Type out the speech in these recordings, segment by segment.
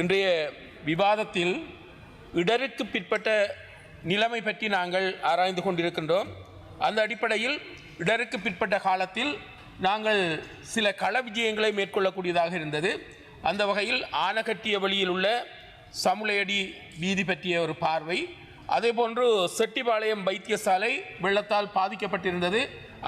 இன்றைய விவாதத்தில் இடருக்கு பிற்பட்ட நிலைமை பற்றி நாங்கள் ஆராய்ந்து கொண்டிருக்கின்றோம். அந்த அடிப்படையில் இடருக்கு பிற்பட்ட காலத்தில் நாங்கள் சில கள விஜயங்களை மேற்கொள்ளக்கூடியதாக இருந்தது. அந்த வகையில் ஆனகட்டிய வழியில் உள்ள சமுளையடி வீதி பற்றிய ஒரு பார்வை. அதேபோன்று செட்டிபாளையம் வைத்தியசாலை வெள்ளத்தால் பாதிக்கப்பட்டிருந்தது.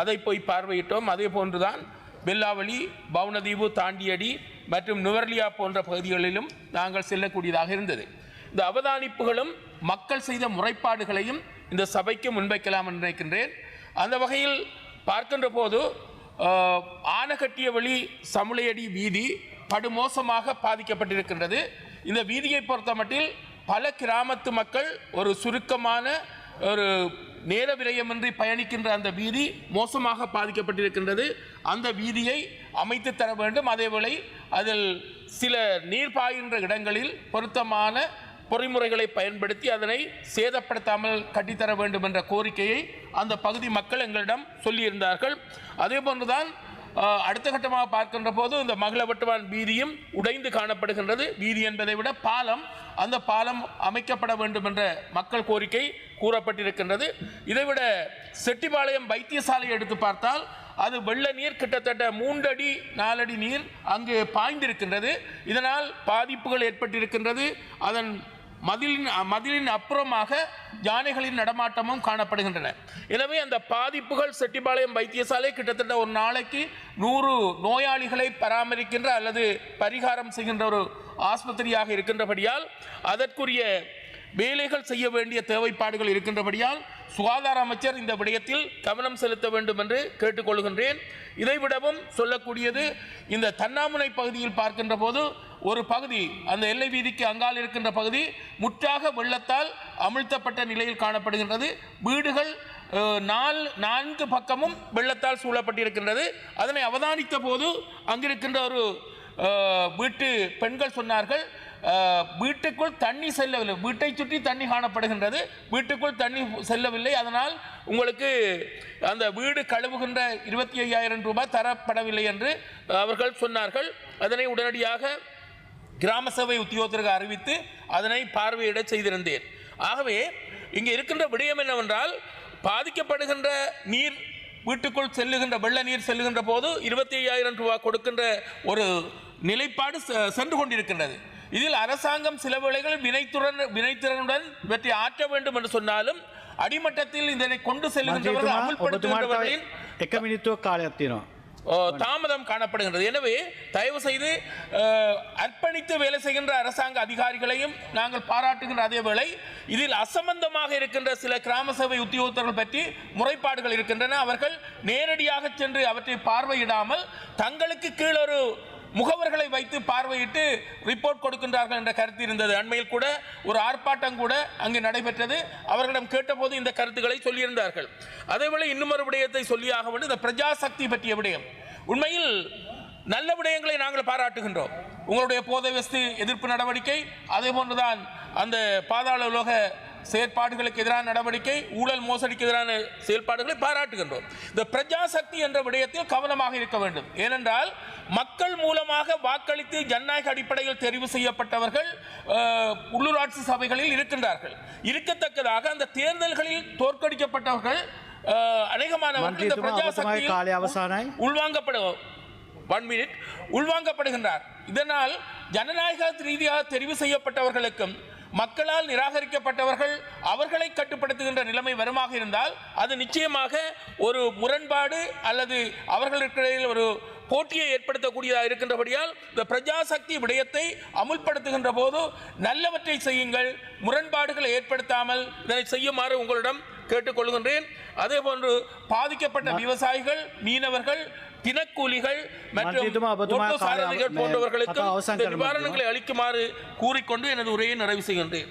அதை போய் பார்வையிட்டோம். அதே போன்றுதான் வெல்லாவளி பவுனதீவு தாண்டியடி மற்றும் நுவர்லியா போன்ற பகுதிகளிலும் நாங்கள் செல்லக்கூடியதாக இருந்தது. இந்த அவதானிப்புகளும் மக்கள் செய்த முறைப்பாடுகளையும் இந்த சபைக்கு முன்வைக்கலாம் என்று நினைக்கின்றேன். அந்த வகையில் பார்க்கின்ற போது ஆனகட்டிய வழி சமுளையடி வீதி படுமோசமாக பாதிக்கப்பட்டிருக்கின்றது. இந்த வீதியை பொறுத்தமட்டில் பல கிராமத்து மக்கள் ஒரு சுருக்கமான ஒரு நேர விரயமின்றி பயணிக்கின்ற அந்த வீதி மோசமாக பாதிக்கப்பட்டிருக்கின்றது. அந்த வீதியை அமைத்து தர வேண்டும். அதேவேளை அதில் சில நீர் பாய்கின்ற இடங்களில் பொருத்தமான பொறிமுறைகளை பயன்படுத்தி அதனை சேதப்படுத்தாமல் கட்டித்தர வேண்டும் என்ற கோரிக்கையை அந்த பகுதி மக்கள் எங்களிடம் சொல்லியிருந்தார்கள். அதே போன்றுதான் அடுத்த கட்டமாக பார்க்கின்ற போது இந்த மகளவட்டுவான் வீதியும் உடைந்து காணப்படுகின்றது. வீதி என்பதை விட பாலம் அந்த பாலம் அமைக்கப்பட வேண்டும் என்ற மக்கள் கோரிக்கை கூறப்பட்டிருக்கின்றது. இதைவிட செட்டிபாளையம் வைத்தியசாலை எடுத்து பார்த்தால் அது வெள்ள நீர் கிட்டத்தட்ட மூன்றடி நாலடி நீர் அங்கு பாய்ந்திருக்கின்றது. இதனால் பாதிப்புகள் ஏற்பட்டிருக்கின்றது. அதன் மதிலின் மதிலின் அப்புறமாக யானைகளின் நடமாட்டமும் காணப்படுகின்றன. எனவே அந்த பாதிப்புகள் செட்டிபாளையம் வைத்தியசாலை கிட்டத்தட்ட ஒரு நாளைக்கு நூறு நோயாளிகளை பராமரிக்கின்ற அல்லது பரிகாரம் செய்கின்ற ஒரு ஆஸ்பத்திரியாக இருக்கின்றபடியால் அதற்குரிய வேலைகள் செய்ய வேண்டிய தேவைப்பாடுகள் இருக்கின்றபடியால் சுகாதார அமைச்சர் இந்த விடயத்தில் கவனம் செலுத்த வேண்டும் என்று கேட்டுக்கொள்கின்றேன். இதைவிடவும் சொல்லக்கூடியது இந்த தன்னாமுனை பகுதியில் பார்க்கின்ற போது ஒரு பகுதி அந்த எல்லை வீதிக்கு அங்கால் இருக்கின்ற பகுதி முற்றாக வெள்ளத்தால் அமிழ்த்தப்பட்ட நிலையில் காணப்படுகின்றது. வீடுகள் நால் நான்கு பக்கமும் வெள்ளத்தால் சூழப்பட்டிருக்கின்றது. அதனை அவதானித்த போது அங்கிருக்கின்ற ஒரு வீட்டு பெண்கள் சொன்னார்கள் வீட்டுக்குள் தண்ணி செல்லவில்லை. வீட்டை சுற்றி தண்ணி காணப்படுகின்றது. வீட்டுக்குள் தண்ணி செல்லவில்லை. அதனால் உங்களுக்கு அந்த வீடு கழுவுகின்ற இருபத்தி ஐயாயிரம் ரூபாய் தரப்படவில்லை என்று அவர்கள் சொன்னார்கள். அதனை உடனடியாக கிராம சபை உத்தியோகத்திற்கு அறிவித்து அதனை பார்வையிட செய்திருந்தேன். ஆகவே இங்கே இருக்கின்ற விடயம் என்னவென்றால் பாதிக்கப்படுகின்ற நீர் வீட்டுக்குள் செல்லுகின்ற வெள்ள நீர் செல்லுகின்ற போது இருபத்தி ஐயாயிரம் ரூபாய் கொடுக்கின்ற ஒரு நிலைப்பாடு சென்று கொண்டிருக்கின்றது. இதில் அரசாங்கம் சில வேளைகள் வினைத்துடன் வினைத்திறனுடன் இவற்றை ஆற்ற வேண்டும் என்று சொன்னாலும் ಅಡಿಮಟ್ಟದಲ್ಲಿ ಇದನ್ನು ಕೊಂಡು செல்கின்றவர்கள் அமல்படுத்துகின்றவர்களின் எக்கமினித்துவ காலத்தினோம் தாமதம் காணப்படுகின்றது. எனவே தயவு செய்து அர்ப்பணித்து வேலை செய்கின்ற அரசாங்க அதிகாரிகளையும் நாங்கள் பாராட்டுகின்ற அதே வேளை இதில் அசம்பந்தமாக இருக்கின்ற சில கிராம சேவை உத்தியோகத்தர்கள் பற்றி முறைப்பாடுகள் இருக்கின்றன. அவர்கள் நேரடியாக சென்று அவற்றை பார்வையிடாமல் தங்களுக்கு கீழொரு முகவர்களை வைத்து பார்வையிட்டு ரிப்போர்ட் கொடுக்கின்றார்கள் என்ற கருத்து இருந்தது. அண்மையில் கூட ஒரு ஆர்ப்பாட்டம் கூட அங்கு நடைபெற்றது. அவர்களிடம் கேட்டபோது இந்த கருத்துக்களை சொல்லியிருந்தார்கள். அதேபோல இன்னும் ஒரு விடயத்தை சொல்லியாக வேண்டும் இந்த பிரஜாசக்தி பற்றிய விடயம். உண்மையில் நல்ல விடயங்களை நாங்கள் பாராட்டுகின்றோம். உங்களுடைய போதை வஸ்து எதிர்ப்பு நடவடிக்கை அதே போன்றுதான் அந்த பாதாள உலோக செயற்பாடுகளுக்கு எதிரான நடவடிக்கை ஊழல் மோசடிக்கு எதிரான செயல்பாடுகளை பாராட்டுகின்றோம். இந்த பிரஜாசக்தி என்ற விடயத்தில் கவனமாக இருக்க வேண்டும். ஏனென்றால் மக்கள் மூலமாக வாக்களித்து ஜனநாயக அடிப்படையில் தெரிவு செய்யப்பட்டவர்கள் உள்ளூராட்சி சபைகளில் இருக்கின்றார்கள். இருக்கத்தக்கதாக அந்த தேர்தல்களில் தோற்கடிக்கப்பட்டவர்கள் அநேகமானவர்கள் இந்த பிரஜாசக்தி உள்வாங்கப்படும் ஒன் மினிட் உள்வாங்கப்படுகின்றார். இதனால் ஜனநாயக ரீதியாக தெரிவு செய்யப்பட்டவர்களுக்கும் மக்களால் நிராகரிக்கப்பட்டவர்கள் அவர்களை கட்டுப்படுத்துகின்ற நிலைமை வருமாக இருந்தால் அது நிச்சயமாக ஒரு முரண்பாடு அல்லது அவர்களுக்கிடையில் ஒரு போட்டியை ஏற்படுத்தக்கூடியதாக இருக்கின்றபடியால் இந்த பிரஜாசக்தி விடயத்தை அமுல்படுத்துகின்ற போது நல்லவற்றை செய்யுங்கள் முரண்பாடுகளை ஏற்படுத்தாமல் இதனை செய்யுமாறு உங்களிடம் கேட்டுக்கொள்கின்றேன். அதே போன்று பாதிக்கப்பட்ட விவசாயிகள் மீனவர்கள் தினக்கூலிகள் மற்றும் போன்றவர்களுக்கு நிவாரணங்களை அளிக்குமாறு கூறிக்கொண்டு எனது உரையை நிறைவு செய்கின்றேன்.